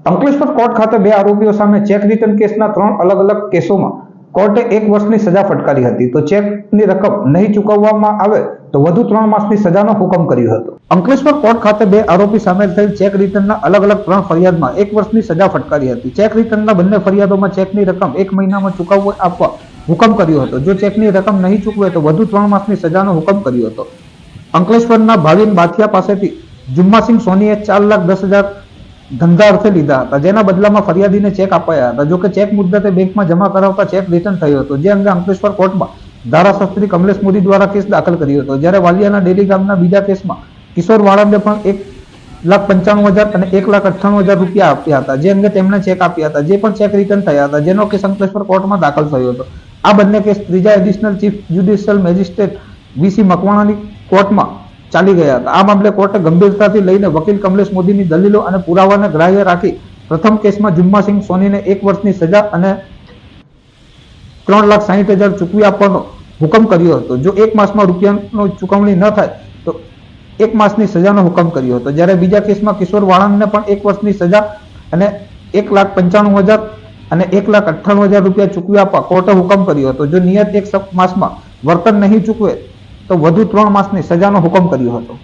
Ankleshwar court ખાતે બે આરોપીઓ સામે ચેક રિટર્ન કેસના ત્રણ અલગ અલગ કેસોમાં કોર્ટે એક વર્ષની સજા ફટકારી હતી. તો ચેકની રકમ નહીં ચૂકવવામાં આવે તો વધુ ત્રણ માસની સજાનો હુકમ કર્યો હતો. અંકલેશ્વર કોર્ટ ખાતે બે આરોપી સામેલ થયેલ ચેક રિટર્નના અલગ અલગ ત્રણ ફરિયાદમાં એક વર્ષની સજા ફટકારી હતી. ચેક રિટર્નના બંને ફરિયાદોમાં ચેકની રકમ એક મહિનામાં ચૂકવવો આપવા હુકમ કર્યો હતો. જો ચેકની રકમ નહીં ચૂકવે તો વધુ ત્રણ માસની સજાનો હુકમ કર્યો હતો. અંકલેશ્વરના ભાવિન બાથિયા પાસેથી જુમ્માસિંહ સોનીએ ચાર લાખ દસ હજાર ધંધા અર્થે લીધા હતા. જેના બદલામાં ફરિયાદીને ચેક અપાયા હતા. જોકે ચેક મુદ્દતે બેંકમાં જમા કરાવતા ચેક રિટર્ન થયો હતો. જે અંગે અંકલેશ્વર કોર્ટમાં ધારાશાસ્ત્રી કમલેશ મોદી દ્વારા કેસ દાખલ કર્યો હતો. જ્યારે વાલિયાના ડેલી ગામના બીજા કેસમાં કિશોર વાળંદે પણ એક લાખ પંચાણું હજાર અને એક લાખ અઠ્ઠાણું હજાર રૂપિયા આપ્યા હતા. જે અંગે તેમણે ચેક આપ્યા હતા. જે પણ ચેક રિટર્ન થયા હતા. જેનો કેસ અંકલેશ્વર કોર્ટમાં દાખલ થયો હતો. આ બંને કેસ ત્રીજા additional chief judicial magistrate V C મકવાણાની કોર્ટમાં ચાલી ગયા હતા. આ મામલે કોર્ટે ગંભીરતાથી લઈને વકીલ કમલેશ મોદીની દલીલો અને પુરાવાને ગ્રાહ્ય રાખી પ્રથમ કેસમાં જુમ્માસિંહ સોનીને એક વર્ષની સજા અને ત્રણ લાખ સાહીઠ હજાર ચૂકવી આપવાનો હુકમ કર્યો હતો. જો એક માસમાં રૂપિયાનો ચૂકવણી ન થાય, તો એક માસની સજાનો હુકમ કર્યો હતો. જ્યારે બીજા કેસમાં કિશોર વાળંદને પણ એક વર્ષની સજા અને એક લાખ પંચાણું હજાર અને એક લાખ અઠ્ઠાણું હજાર રૂપિયા ચૂકવી આપવા કોર્ટે હુકમ કર્યો હતો. જો નિયત એક માસમાં વર્તન નહીં ચૂકવે તો વધુ ત્રણ માસની સજાનો હુકમ કર્યો હતો.